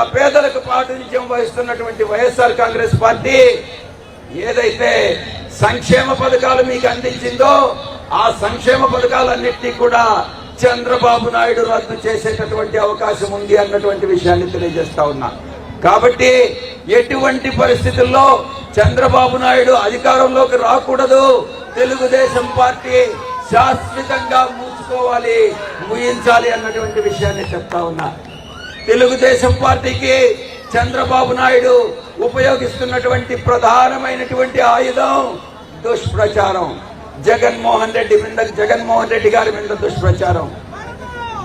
పేదలకు ప్రాతినిధ్యం వహిస్తున్నటువంటి వైఎస్ఆర్ కాంగ్రెస్ పార్టీ ఏదైతే సంక్షేమ పథకాలు మీకు అందించిందో ఆ సంక్షేమ పథకాలన్నింటినీ కూడా చంద్రబాబు నాయుడు రద్దు చేసేటటువంటి అవకాశం ఉంది అన్నటువంటి విషయాన్ని తెలియజేస్తా ఉన్నా. కాబట్టి ఎటువంటి పరిస్థితుల్లో చంద్రబాబు నాయుడు అధికారంలోకి రాకూడదు. తెలుగుదేశం పార్టీ శాశ్వతంగా మూసుకోవాలి ముయించాలి అన్నటువంటి విషయాన్ని చెప్తా ఉన్నా. తెలుగుదేశం పార్టీకి చంద్రబాబు నాయుడు ఉపయోగిస్తున్నటువంటి ప్రధానమైనటువంటి ఆయుధం దుష్ప్రచారం. జగన్మోహన్ రెడ్డి మీద జగన్మోహన్ రెడ్డి గారి మీద దుష్ప్రచారం.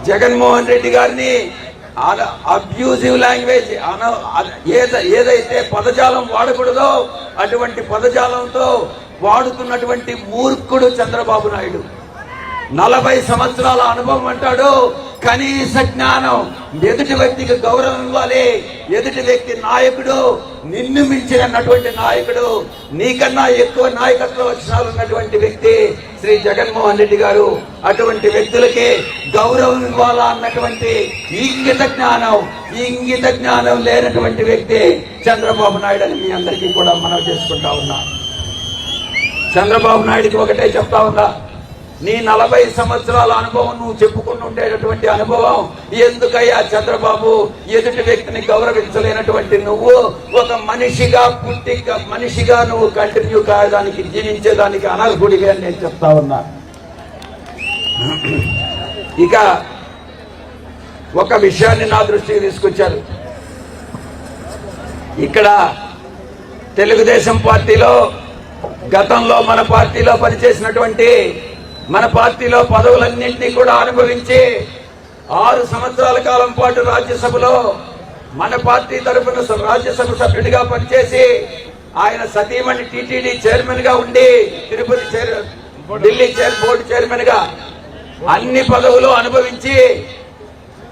జగన్మోహన్ రెడ్డి గారిని అబ్యూజివ్ లాంగ్వేజ్ అన ఏదైతే పదజాలం వాడకూడదో అటువంటి పదజాలంతో వాడుతున్నటువంటి మూర్ఖుడు చంద్రబాబు నాయుడు. నలభై సంవత్సరాల అనుభవం అంటాడు. కనీస జ్ఞానం. ఎదుటి వ్యక్తికి గౌరవం ఇవ్వాలి. ఎదుటి వ్యక్తి నాయకుడు. నిన్ను మించినటువంటి నాయకుడు. నీకన్నా ఎక్కువ నాయకత్వ లక్షణాలు ఉన్నటువంటి వ్యక్తి శ్రీ జగన్మోహన్ రెడ్డి గారు. అటువంటి వ్యక్తులకి గౌరవం ఇవ్వాలా అన్నటువంటి ఇంగిత జ్ఞానం. ఇంగిత జ్ఞానం లేనటువంటి వ్యక్తి చంద్రబాబు నాయుడు అని మీ అందరికీ కూడా మనం చేసుకుంటా ఉన్నా. చంద్రబాబు నాయుడికి ఒకటే చెప్తా ఉన్నా. నీ నలభై సంవత్సరాల అనుభవం నువ్వు చెప్పుకుని ఉండేటటువంటి అనుభవం ఎందుకయ్యా చంద్రబాబు? ఎదుటి వ్యక్తిని గౌరవించలేనటువంటి నువ్వు ఒక మనిషిగా పుట్టి మనిషిగా నువ్వు కంటిన్యూ కాయడానికి జీవించేదానికి అనర్హుడిగా నేను చెప్తా ఉన్నా. ఇక ఒక విషయాన్ని నా దృష్టికి తీసుకొచ్చారు. ఇక్కడ తెలుగుదేశం పార్టీలో గతంలో మన పార్టీలో పనిచేసినటువంటి మన పార్టీలో పదవులన్నింటినీ కూడా అనుభవించి ఆరు సంవత్సరాల కాలం పాటు రాజ్యసభలో మన పార్టీ తరఫున రాజ్యసభ సభ్యుడిగా పనిచేసి ఆయన సతీమణి టిటిడి చైర్మన్గా ఉండి Tirupati chair Delhi chair board చైర్మన్గా అన్ని పదవులు అనుభవించి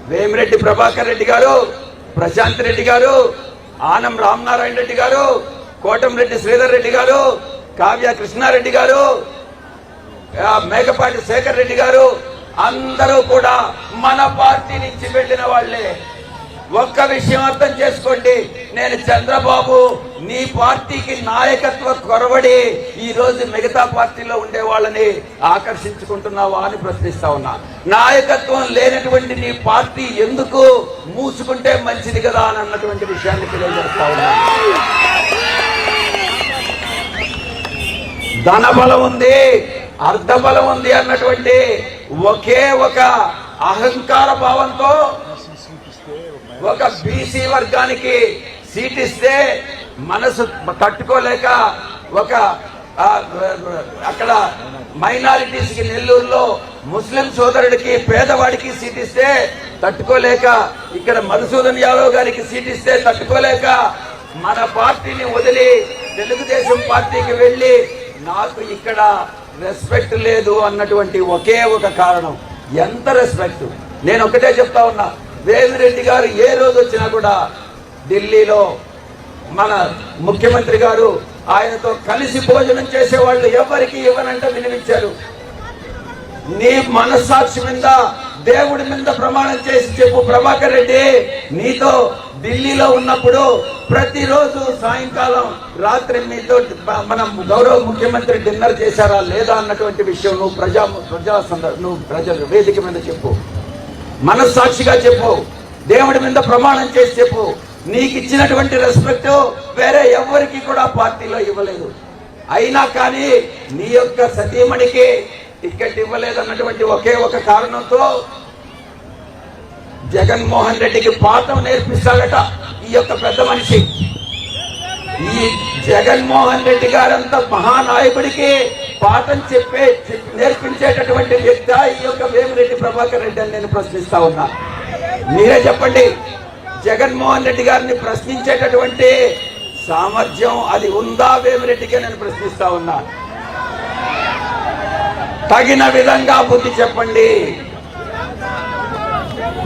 వేమిరెడ్డి ప్రభాకర్ రెడ్డి గారు ప్రశాంత్ రెడ్డి గారు ఆనం రామనారాయణ రెడ్డి గారు కోటంరెడ్డి శ్రీధర్ రెడ్డి గారు కావ్య కృష్ణారెడ్డి గారు మేకపాటి శేఖర్ రెడ్డి గారు అందరూ కూడా మన పార్టీ నుంచి వెళ్ళిన వాళ్ళే. ఒక్క విషయం అర్థం చేసుకోండి. నేను చంద్రబాబు నీ పార్టీకి నాయకత్వ కొరవడి ఈ రోజు మిగతా పార్టీలో ఉండే వాళ్ళని ఆకర్షించుకుంటున్నావా అని ప్రశ్నిస్తా ఉన్నా. నాయకత్వం లేనటువంటి నీ పార్టీ ఎందుకు మూసుకుంటే మంచిది కదా అని అన్నటువంటి విషయాన్ని తెలియజేస్తా ఉన్నా. ధనబలం ఉంది. అర్ధబలం ఉంది అన్నటువంటి ఒకే ఒక అహంకార భావంతో ఒక బీసీ వర్గానికి సీట్ ఇస్తే మనసు తట్టుకోలేక ఒక అక్కడ మైనారిటీస్కి నెల్లూరులో ముస్లిం సోదరుడికి పేదవాడికి సీట్ ఇస్తే తట్టుకోలేక ఇక్కడ మధుసూదన్ యాదవ్ గారికి సీట్ ఇస్తే తట్టుకోలేక మన పార్టీని వదిలి తెలుగుదేశం పార్టీకి వెళ్ళి నాకు ఇక్కడ రెస్పెక్ట్ లేదు అన్నటువంటి ఒకే ఒక కారణం. ఎంత రెస్పెక్ట్? నేను ఒకటే చెప్తా ఉన్నా. వేమిరెడ్డి గారు ఏ రోజు వచ్చినా కూడా ఢిల్లీలో మన ముఖ్యమంత్రి గారు ఆయనతో కలిసి భోజనం చేసేవాళ్ళు ఎవరికి ఇవ్వనంట వినిపించారు. నీ మనస్సాక్షి మీద దేవుడి మీద ప్రమాణం చేసి చెప్పు ప్రభాకర్ రెడ్డి నీతో ఢిల్లీలో ఉన్నప్పుడు ప్రతిరోజు సాయంకాలం రాత్రి మీతో మనం గౌరవ ముఖ్యమంత్రి డిన్నర్ చేశారా లేదా అన్నటువంటి విషయం నువ్వు ప్రజా ప్రజా సంద నువ్వు ప్రజలు వేదిక మీద చెప్పు. మనస్సాక్షిగా చెప్పు. దేవుడి మీద ప్రమాణం చేసి చెప్పు. నీకు ఇచ్చినటువంటి రెస్పెక్ట్ వేరే ఎవరికి కూడా పార్టీలో ఇవ్వలేదు. అయినా కానీ నీ యొక్క సతీమణికి టికెట్ ఇవ్వలేదు అన్నటువంటి ఒకే ఒక కారణంతో జగన్మోహన్ రెడ్డికి పాఠం నేర్పిస్తాడట ఈ యొక్క పెద్ద మనిషి. ఈ జగన్మోహన్ రెడ్డి గారంత మహానాయకుడికి పాఠం చెప్పే నేర్పించేటటువంటి వ్యక్తి ఈ యొక్క వేమిరెడ్డి ప్రభాకర్ రెడ్డి అని నేను ప్రశ్నిస్తా ఉన్నా. మీరే చెప్పండి జగన్మోహన్ రెడ్డి గారిని ప్రశ్నించేటటువంటి సామర్థ్యం అది ఉందా వేమిరెడ్డికి నేను ప్రశ్నిస్తా ఉన్నా. తగిన విధంగా బుద్ధి చెప్పండి.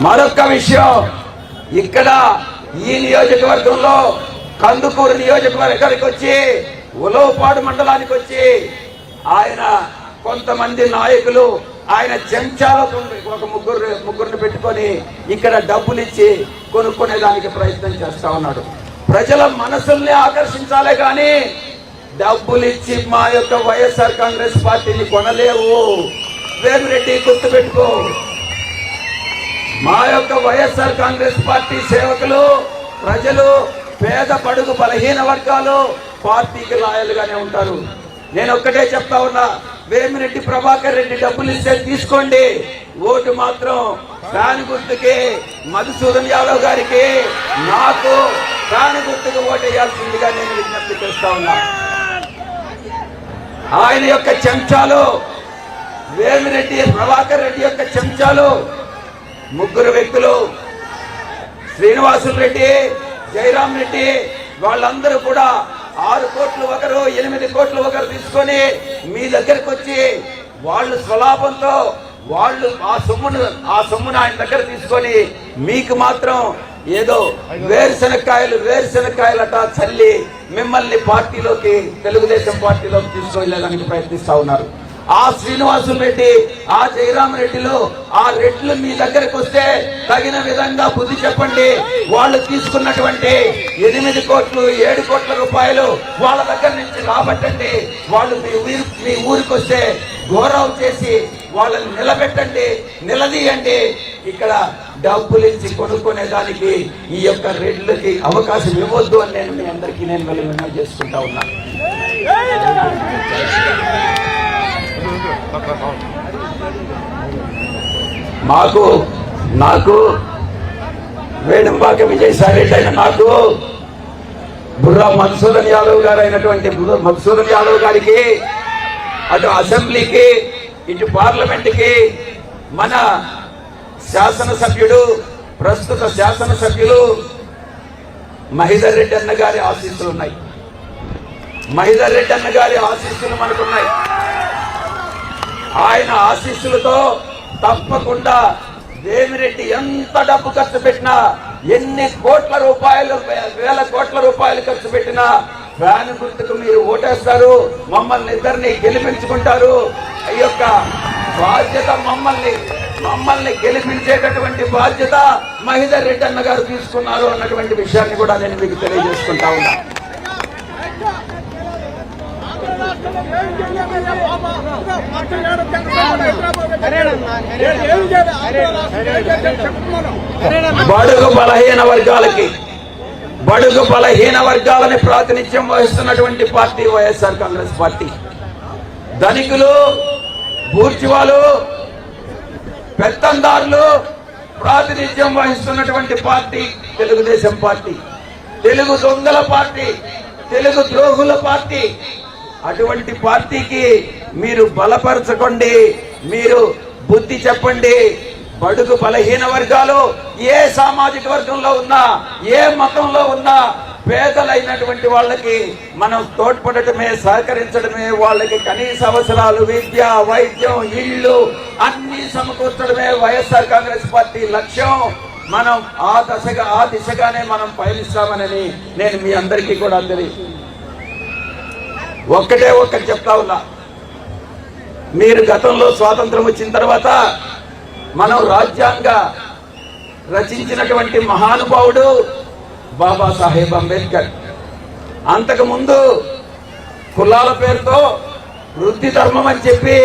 మరొక విషయం. ఇక్కడ ఈ నియోజకవర్గంలో కందుకూరు నియోజకవర్గానికి వచ్చి ఉలవపాడు మండలానికి వచ్చి ఆయన కొంతమంది నాయకులు ఆయన చెంచాలకు ఒక ముగ్గురు ముగ్గురిని పెట్టుకొని ఇక్కడ డబ్బులు ఇచ్చి దానికి ప్రయత్నం చేస్తా ఉన్నాడు. ప్రజల మనసుల్ని ఆకర్షించాలే కానీ డబ్బులు ఇచ్చి మా యొక్క వైఎస్ఆర్ కాంగ్రెస్ పార్టీని కొనలేవు. వేమిరెడ్డి గుర్తుపెట్టుకో మా యొక్క వైఎస్ఆర్ కాంగ్రెస్ పార్టీ సేవకులు ప్రజలు పేద పడుగు బలహీన వర్గాలు పార్టీకి లాయలుగానే ఉంటారు. నేను ఒక్కటే చెప్తా ఉన్నా వేమిరెడ్డి ప్రభాకర్ రెడ్డి డబ్బులు ఇస్తే తీసుకోండి. ఓటు మాత్రం ఫ్యాన్ గుర్తుకి మధుసూదన్ యాదవ్ గారికి నాకు ఫ్యాన్ గుర్తుకు ఓటు వేయాల్సిందిగా నేను విజ్ఞప్తి చేస్తా ఉన్నా. ఆయన యొక్క చెంచాలు వేమిరెడ్డి ప్రభాకర్ రెడ్డి యొక్క చెంచాలు ముగ్గురు వ్యక్తులు శ్రీనివాసులు రెడ్డి జయరాం రెడ్డి వాళ్ళందరూ కూడా ఆరు కోట్లు ఒకరు ఎనిమిది కోట్లు ఒకరు తీసుకొని మీ దగ్గరకు వచ్చి వాళ్ళు స్వలాభంతో వాళ్ళు ఆ సొమ్మును ఆ సొమ్మును ఆయన దగ్గర తీసుకొని మీకు మాత్రం ఏదో వేరుశనక్కాయలు వేరుశనక్కాయలట చల్లి మిమ్మల్ని పార్టీలోకి తెలుగుదేశం పార్టీలోకి తీసుకువెళ్ళడానికి ప్రయత్నిస్తా ఉన్నారు. ఆ శ్రీనివాసం రెడ్డి ఆ జయరాం రెడ్డిలో ఆ రెడ్లు మీ దగ్గరకు వస్తే తగిన విధంగా బుద్ధి చెప్పండి. వాళ్ళు తీసుకున్నటువంటి ఎనిమిది కోట్లు ఏడు కోట్ల రూపాయలు వాళ్ళ దగ్గర నుంచి రాబట్టండి. వాళ్ళు మీ ఊరి మీ ఊరికి వస్తే గౌరవం చేసి వాళ్ళని నిలబెట్టండి నిలదీయండి. ఇక్కడ డబ్బులు ఇచ్చి కొనుక్కునే దానికి ఈ యొక్క రెడ్లకి అవకాశం ఇవ్వద్దు అని నేను మీ అందరికీ నేను వెళ్ళి విన్నవి చేసుకుంటా ఉన్నాను. మాకు నాకు వేణుంబాక విజయసాయి రెడ్డి అయిన నాకు బుర్రా మధుసూదన్ యాదవ్ గారు అయినటువంటి మధుసూదన్ యాదవ్ గారికి అటు అసెంబ్లీకి ఇటు పార్లమెంట్కి మన శాసనసభ్యుడు ప్రస్తుత శాసనసభ్యులు మహిదర్ రెడ్డి అన్న గారి ఆశీస్సులు ఉన్నాయి. మహిదర్ రెడ్డి అన్న గారి ఆశీస్సులు మనకున్నాయి ఆయన ఆశీస్సులతో తప్పకుండా వేమిరెడ్డి ఎంత డబ్బు ఖర్చు పెట్టినా ఎన్ని కోట్ల రూపాయలు వేల కోట్ల రూపాయలు ఖర్చు పెట్టినా ఫ్యాన్ గుర్తుకు మీరు ఓటేస్తారు. మమ్మల్ని ఇద్దరిని గెలిపించుకుంటారు. ఈ యొక్క బాధ్యత మమ్మల్ని మమ్మల్ని గెలిపించేటటువంటి బాధ్యత మహిదర్ రెడ్డి అన్న గారు తీసుకున్నారు అన్నటువంటి విషయాన్ని కూడా నేను మీకు తెలియజేసుకుంటా ఉన్నాను బడుగు బలహీన వర్గాలకి బడుగు బలహీన వర్గాలని ప్రాతినిధ్యం వహిస్తున్నటువంటి పార్టీ వైఎస్ఆర్ కాంగ్రెస్ పార్టీ. ధనికులు బూర్చివాలు పెత్తందారులు ప్రాతినిధ్యం వహిస్తున్నటువంటి పార్టీ తెలుగుదేశం పార్టీ. తెలుగు దొంగల పార్టీ తెలుగు ద్రోహుల పార్టీ అటువంటి పార్టీకి మీరు బలపరచకండి మీరు బుద్ధి చెప్పండి. బడుగు బలహీన వర్గాలు ఏ సామాజిక వర్గంలో ఉన్నా ఏ మతంలో ఉన్నా పేదలైనటువంటి వాళ్ళకి మనం తోడ్పడటమే సహకరించడమే వాళ్ళకి కనీస అవసరాలు విద్య వైద్యం ఇళ్ళు అన్ని సమకూర్చడమే వైఎస్ఆర్ కాంగ్రెస్ పార్టీ లక్ష్యం. మనం ఆ దశగా ఆ దిశగానే మనం పయనిస్తామనని నేను మీ అందరికీ కూడా అందరి ఒక్కటే ఒక్కటి చెప్తా ఉన్నా. మీరు గతంలో స్వాతంత్రం వచ్చిన తర్వాత మనం రాజ్యాంగ రచించినటువంటి మహానుభావుడు బాబాసాహెబ్ అంబేద్కర్. అంతకుముందు కులాల పేరుతో వృత్తి ధర్మం అని చెప్పి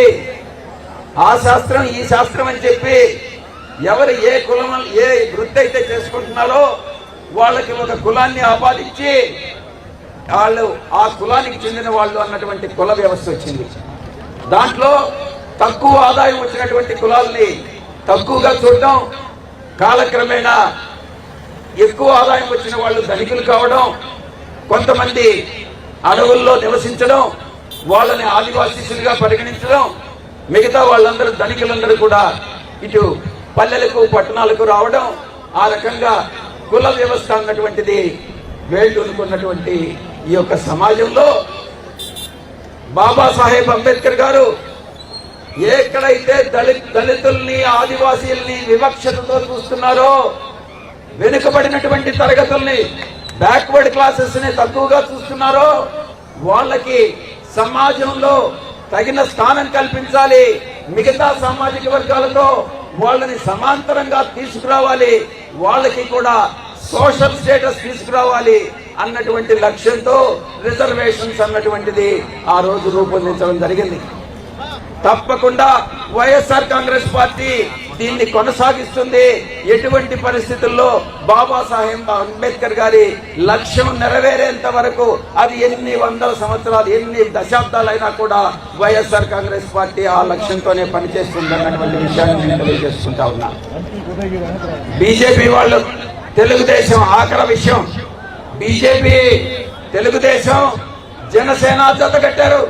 ఆ శాస్త్రం ఈ శాస్త్రం అని చెప్పి ఎవరు ఏ కులం ఏ వృత్తి అయితే చేసుకుంటున్నారో వాళ్ళకి ఒక కులాన్ని ఆపాదించి వాళ్ళు ఆ కులానికి చెందిన వాళ్ళు అన్నటువంటి కుల వ్యవస్థ వచ్చింది. దాంట్లో తక్కువ ఆదాయం వచ్చినటువంటి కులాల్ని తక్కువగా చూడడం కాలక్రమేణా ఎక్కువ ఆదాయం వచ్చిన వాళ్ళు ధనికులు కావడం కొంతమంది అడవుల్లో నివసించడం వాళ్ళని ఆదివాసీసులుగా పరిగణించడం మిగతా వాళ్ళందరూ ధనికులందరూ కూడా ఇటు పల్లెలకు పట్టణాలకు రావడం ఆ రకంగా కుల వ్యవస్థ అన్నటువంటిది వేళ్ళు అనుకున్నటువంటి ఈ యొక్క సమాజంలో బాబాసాహెబ్ అంబేద్కర్ గారు ఎక్కడైతే దళిత దళితుల్ని ఆదివాసీల్ని వివక్షతతో చూస్తున్నారో వెనుకబడినటువంటి తరగతుల్ని బ్యాక్వర్డ్ క్లాసెస్ని తక్కువగా చూస్తున్నారో వాళ్ళకి సమాజంలో తగిన స్థానం కల్పించాలి. మిగతా సామాజిక వర్గాలతో వాళ్ళని సమాంతరంగా తీసుకురావాలి. వాళ్ళకి కూడా సోషల్ స్టేటస్ తీసుకురావాలి. అన్నటువంటి లక్ష్యంతో రిజర్వేషన్స్ అన్నటువంటిది ఆ రోజు రూపొందించడం జరిగింది. తప్పకుండా వైఎస్ఆర్ కాంగ్రెస్ పార్టీ దీన్ని కొనసాగిస్తుంది. ఎటువంటి పరిస్థితుల్లో బాబాసాహెబ్ అంబేద్కర్ గారి లక్ష్యం నెరవేరేంత వరకు అది ఎన్ని వందల సంవత్సరాలు ఎన్ని దశాబ్దాలైనా కూడా వైఎస్ఆర్ కాంగ్రెస్ పార్టీ ఆ లక్ష్యంతోనే పనిచేస్తుంది అన్నటువంటి విషయాన్ని నేను తెలియజేసుకుంటా ఉన్నా. బీజేపీ వాళ్ళు తెలుగుదేశం ఆఖర విషయం. బీజేపీ తెలుగుదేశం జనసేన జత కట్టారు.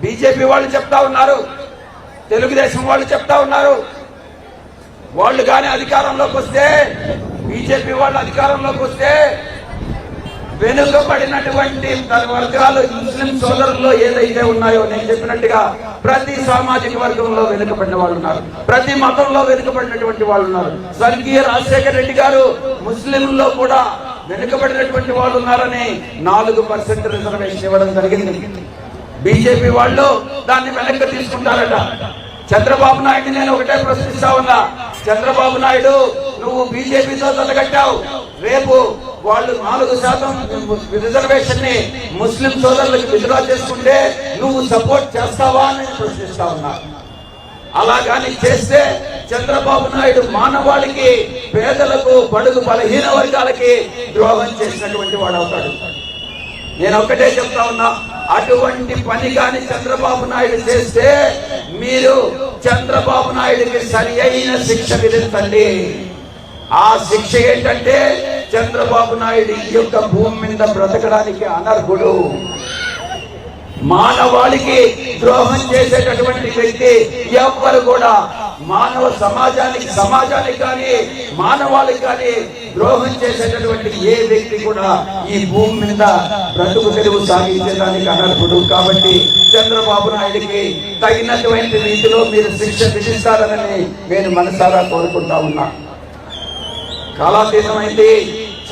బీజేపీ వాళ్ళు చెప్తా ఉన్నారు. తెలుగుదేశం వాళ్ళు చెప్తా ఉన్నారు. వాళ్ళు కానీ అధికారంలోకి వస్తే బీజేపీ వాళ్ళు అధికారంలోకి వస్తే వెనుకబడినటువంటి వర్గాలు ముస్లిం సోదరుల్లో ఏదైతే ఉన్నాయో నేను చెప్పినట్టుగా ప్రతి సామాజిక వర్గంలో వెనుకబడిన వాళ్ళు ఉన్నారు. ప్రతి మతంలో వెనుకబడినటువంటి వాళ్ళు ఉన్నారు. స్వర్గీయ రాజశేఖర రెడ్డి గారు ముస్లింల్లో కూడా వెనుకబడినటువంటి వాళ్ళు ఉన్నారని నాలుగు పర్సెంట్ రిజర్వేషన్ ఇవ్వడం జరిగింది. బీజేపీ వాళ్ళు దాన్ని వెనక్కి తీసుకుంటారట. చంద్రబాబు నాయుడు నేను ఒకటే ప్రశ్నిస్తా ఉన్నా. చంద్రబాబు నాయుడు నువ్వు బీజేపీతో తలగట్టావు. రేపు వాళ్ళు నాలుగు శాతం రిజర్వేషన్ని ముస్లిం సోదరులకు విడుదల చేసుకుంటే నువ్వు సపోర్ట్ చేస్తావా అని ప్రశ్నిస్తా ఉన్నా. అలా కానీ చేస్తే చంద్రబాబు నాయుడు మానవాళికి పేదలకు బడుగు బలహీన వర్గాలకి ద్రోహం చేసినటువంటి వాడు అవుతాడు. నేను ఒక్కటే చెప్తా ఉన్నా అటువంటి పని కాని చంద్రబాబు నాయుడు చేస్తే మీరు చంద్రబాబు నాయుడికి సరి అయిన శిక్ష విధించండి. ఆ శిక్ష ఏంటంటే చంద్రబాబు నాయుడు ఈ యొక్క భూమి మీద బ్రతకడానికి అనర్హుడు. మానవాళికి ద్రోహం చేసేటటువంటి వ్యక్తి ఎవ్వరు కూడా మానవ సమాజానికి సమాజానికి కానీ మానవాళికి కానీ ద్రోహం చేసేటటువంటి ఏ వ్యక్తి కూడా ఈ భూమి మీద బ్రతుకు తెలుగు సాగించడానికి అనర్హుడు. కాబట్టి చంద్రబాబు నాయుడికి తగినటువంటి రీతిలో మీరు శిక్ష విధిస్తారని నేను మనసారా కోరుకుంటా ఉన్నా. కాలాతీతమైంది.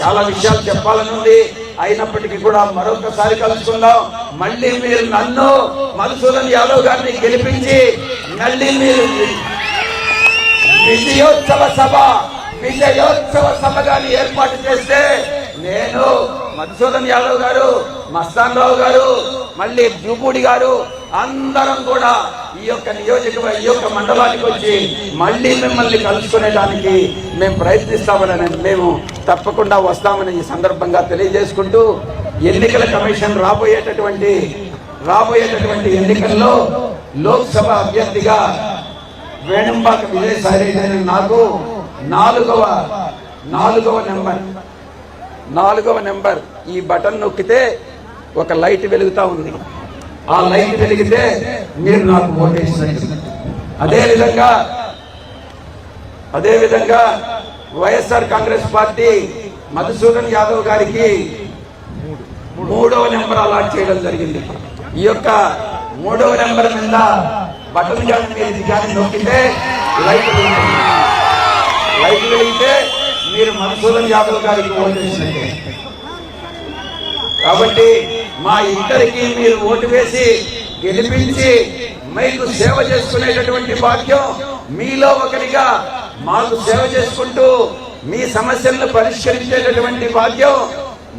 చాలా విషయాలు చెప్పాలని ఉంది. అయినప్పటికీ కూడా మరొకసారి కలుసుకుందాం. మళ్ళీ మీరు నన్ను మనసులను యాదవ్ గారిని గెలిపించి మళ్ళీ మీరు విజయోత్సవ సభ విజయోత్సవ సభ ఏర్పాటు చేస్తే నేను మధుసూదన్ యాదవ్ గారు మస్తాన్ రావు గారు మళ్ళీ జూపూడి గారు అందరం కూడా ఈ యొక్క నియోజక ఈ యొక్క మండలానికి వచ్చి మళ్ళీ మిమ్మల్ని కలుసుకునేదానికి మేము ప్రయత్నిస్తామని మేము తప్పకుండా వస్తామని ఈ సందర్భంగా తెలియజేసుకుంటూ ఎన్నికల కమిషన్ రాబోయేటటువంటి రాబోయేటటువంటి ఎన్నికల్లో లోక్సభ అభ్యర్థిగా వేణుంబాక విజయసాయి రెడ్డి నాకు నాలుగవ నాలుగవ నెంబర్. నాలుగవ నెంబర్. ఈ బటన్ నొక్కితే ఒక లైట్ వెలుగుతా ఉంది. ఆ లైట్ వెలిగితే మీరు నాకు ఓటేసినట్టు అదే విధంగా అదే విధంగా వైఎస్ఆర్ కాంగ్రెస్ పార్టీ మధుసూదన్ యాదవ్ గారికి మూడవ నెంబర్ అలాట్ చేయడం జరిగింది. ఈ యొక్క మూడవ నెంబర్ మీద బట్టలు కానీ మీరు కానీ నొక్కితే లైట్ వెళ్తుంది లైట్ వెలిగితే మీరు మధుసూదన్ యాదవ్ గారికి ఓటు వేసినట్టే కాబట్టి మా ఇద్దరికి మీరు ఓటు వేసి గెలిపించి మీకు సేవ చేసుకునేటటువంటి భాగ్యం మీలో ఒకరిగా మాకు సేవ చేసుకుంటూ మీ సమస్యలను పరిష్కరించేటటువంటి భాగ్యం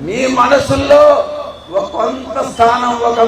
మీ మనసుల్లో ఒక కొంత స్థానం ఒక